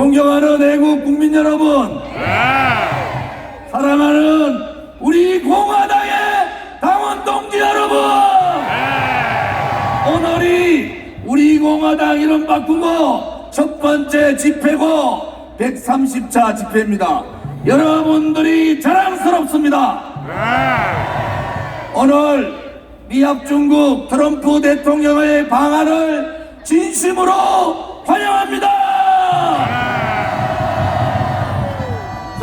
존경하는 애국 국민 여러분 사랑하는 우리 공화당의 당원 동지 여러분 오늘이 우리 공화당 이름 바꾸고 첫 번째 집회고 130차 집회입니다. 여러분들이 자랑스럽습니다. 오늘 미합 중국 트럼프 대통령의 방안을 진심으로 환영합니다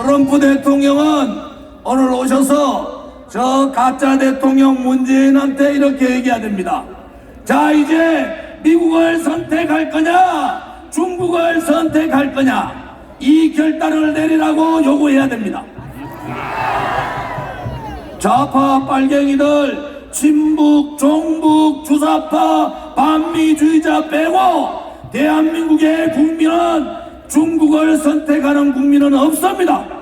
트럼프 대통령은 오늘 오셔서 저 가짜 대통령 문재인한테 이렇게 얘기해야 됩니다. 자, 이제 미국을 선택할 거냐, 중국을 선택할 거냐, 이 결단을 내리라고 요구해야 됩니다. 좌파 빨갱이들, 친북, 종북, 주사파, 반미주의자 빼고 대한민국의 국민은 중국을 선택하는 국민은 없습니다.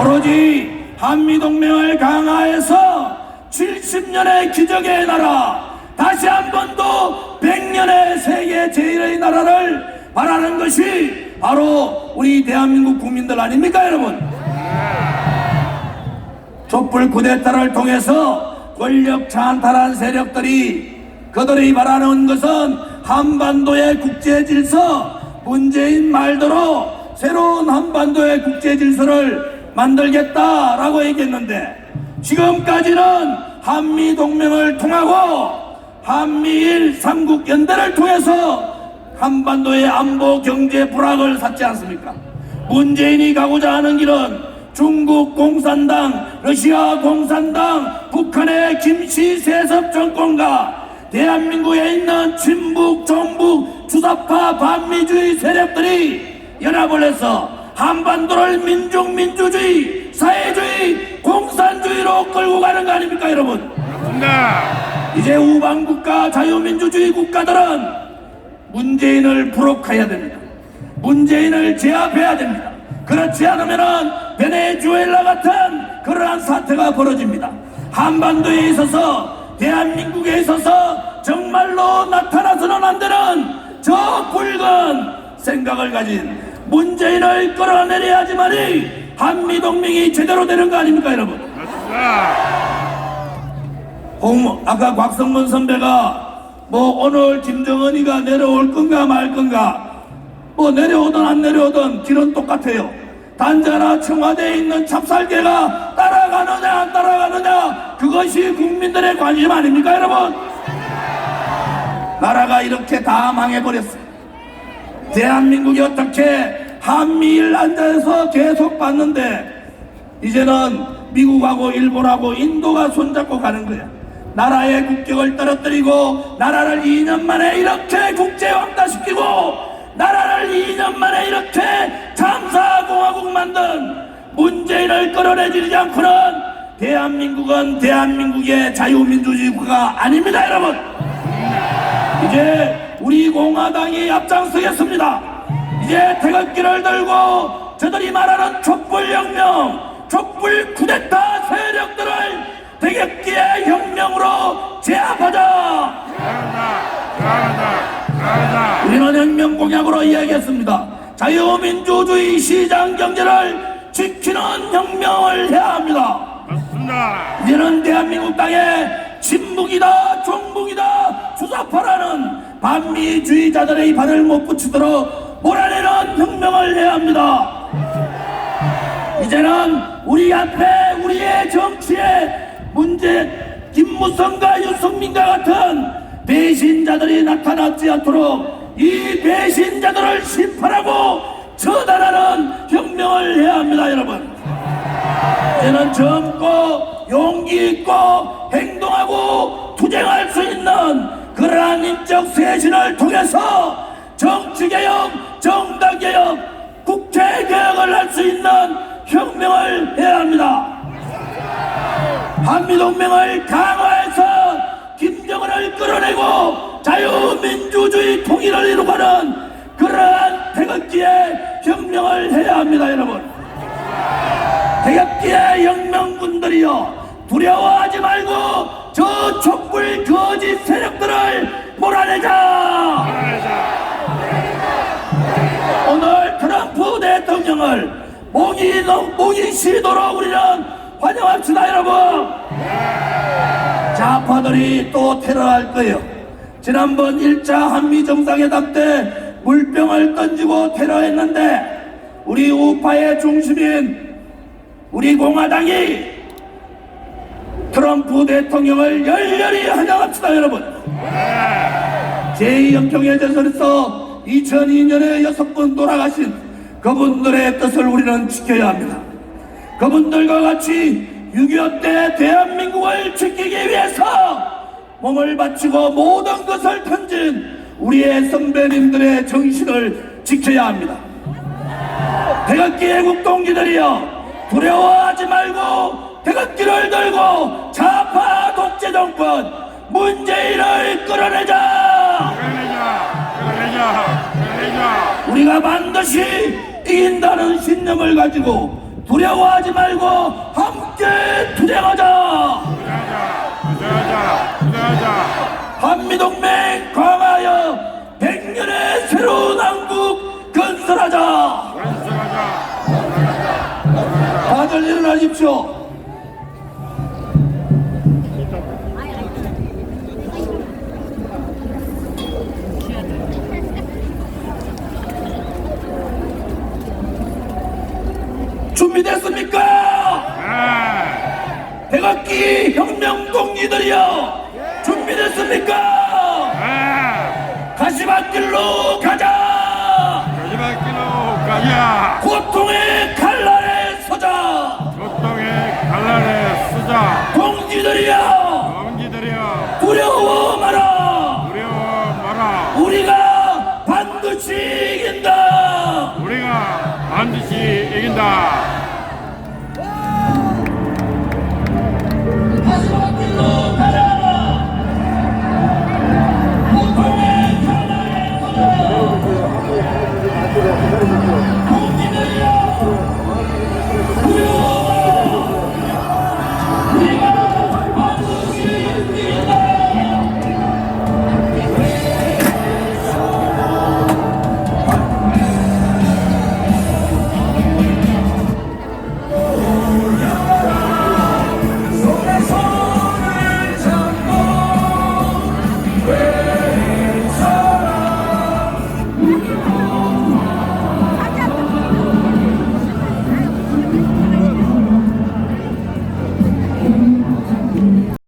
오로지 한미동맹을 강화해서 70년의 기적의 나라, 다시 한 번 더 100년의 세계 제일의 나라를 바라는 것이 바로 우리 대한민국 국민들 아닙니까, 여러분? 촛불 쿠데타를 통해서 권력 찬탈한 세력들이 그들이 바라는 것은 한반도의 국제 질서, 문재인 말대로 새로운 한반도의 국제 질서를 만들겠다라고 얘기했는데 지금까지는 한미 동맹을 통하고 한미일 삼국 연대를 통해서 한반도의 안보 경제 불황을 샀지 않습니까? 문재인이 가고자 하는 길은 중국 공산당, 러시아 공산당, 북한의 김씨 세습 정권과 대한민국에 있는 친북, 종북, 주사파, 반미주의 세력들이 연합을 해서 한반도를 민족, 민주주의, 사회주의, 공산주의로 끌고 가는 거 아닙니까, 여러분? 이제 우방국가, 자유민주주의 국가들은 문재인을 부록해야 됩니다. 문재인을 제압해야 됩니다. 그렇지 않으면은 베네수엘라 같은 그러한 사태가 벌어집니다. 한반도에 있어서 대한민국에 있어서 정말로 나타나서는 안 되는 저 붉은 생각을 가진 문재인을 끌어내려야지만이 한미동맹이 제대로 되는 거 아닙니까 여러분? 홍, 아까 곽성문 선배가 뭐 오늘 김정은이가 내려올 건가 말 건가 뭐 내려오든 안 내려오든 길은 똑같아요. 단자나 청와대에 있는 찹쌀개가 따라가느냐 안 따라가느냐 그것이 국민들의 관심 아닙니까 여러분? 나라가 이렇게 다 망해버렸어요. 대한민국이 어떻게 한미일 앉아서 계속 봤는데 이제는 미국하고 일본하고 인도가 손잡고 가는 거야. 나라의 국격을 떨어뜨리고 나라를 2년 만에 이렇게 국제왕따시키고 나라를 2년 만에 이렇게 참사공화국 만든 문재인을 끌어내지 않고는 대한민국은 대한민국의 자유민주주의 국가가 아닙니다 여러분 이제 우리 공화당이 앞장서겠습니다 이제 태극기를 들고 저들이 말하는 촛불혁명 촛불 쿠데타 세력들을 태극기의 혁명으로 제압하자 우리는 혁명 공약으로 이야기했습니다. 자유민주주의 시장 경제를 지키는 혁명을 해야 합니다. 이제는 대한민국 땅에 친북이다, 종북이다, 주사파라는 반미주의자들의 발을 못 붙이도록 몰아내는 혁명을 해야 합니다. 이제는 우리 앞에 우리의 정치에 문제 김무성과 윤석민과 같은 배신자들이 나타나지 않도록 이 배신자들을 심판하고 처단하는 혁명을 해야 합니다 여러분 이제는 젊고 용기 있고 행동하고 투쟁할 수 있는 그러한 인적 쇄신을 통해서 정치개혁, 정당개혁, 국회개혁을 할 수 있는 혁명을 해야 합니다. 한미동맹을 강화해서 김정은을 끌어내고 자유민주주의 통일을 이루가는 그러한 태극기의 혁명을 해야 합니다 여러분. 태극기의 혁명군들이여 두려워하지 말고 저 대통령을 목이 넘- 목이 쉬도록 우리는 환영합시다 여러분. 좌파들이 또 테러할 거예요. 지난번 1차 한미 정상회담 때 물병을 던지고 테러했는데 우리 우파의 중심인 우리 공화당이 트럼프 대통령을 열렬히 환영합시다 여러분. 제2연평해전선에서 2002년에 여섯 분 돌아가신 그분들의 뜻을 우리는 지켜야 합니다. 그분들과 같이 6.25 때 대한민국을 지키기 위해서 몸을 바치고 모든 것을 던진 우리의 선배님들의 정신을 지켜야 합니다. 태극기 애국 동지들이여 두려워하지 말고 태극기를 들고 좌파 독재 정권 문재인을 끌어내자 끌어내자, 끌어내자, 끌어내자. 우리가 반드시 이긴다는 신념을 가지고 두려워하지 말고 함께 투쟁하자 투자하자, 투자하자. 한미동맹 강하여 백년의 새로운 한국 건설하자 건설하자. 다들 일어나십시오 백악기 혁명동지들이여 준비됐습니까? 네. 가시밭길로 가자. 가시밭길로 가자. 고통의 칼날에 서자. 고통의 칼날에 서자. 공지들이여 공지들이여 두려워 마라. 두려워 마라. 우리가 반드시 이긴다. 우리가 반드시 이긴다.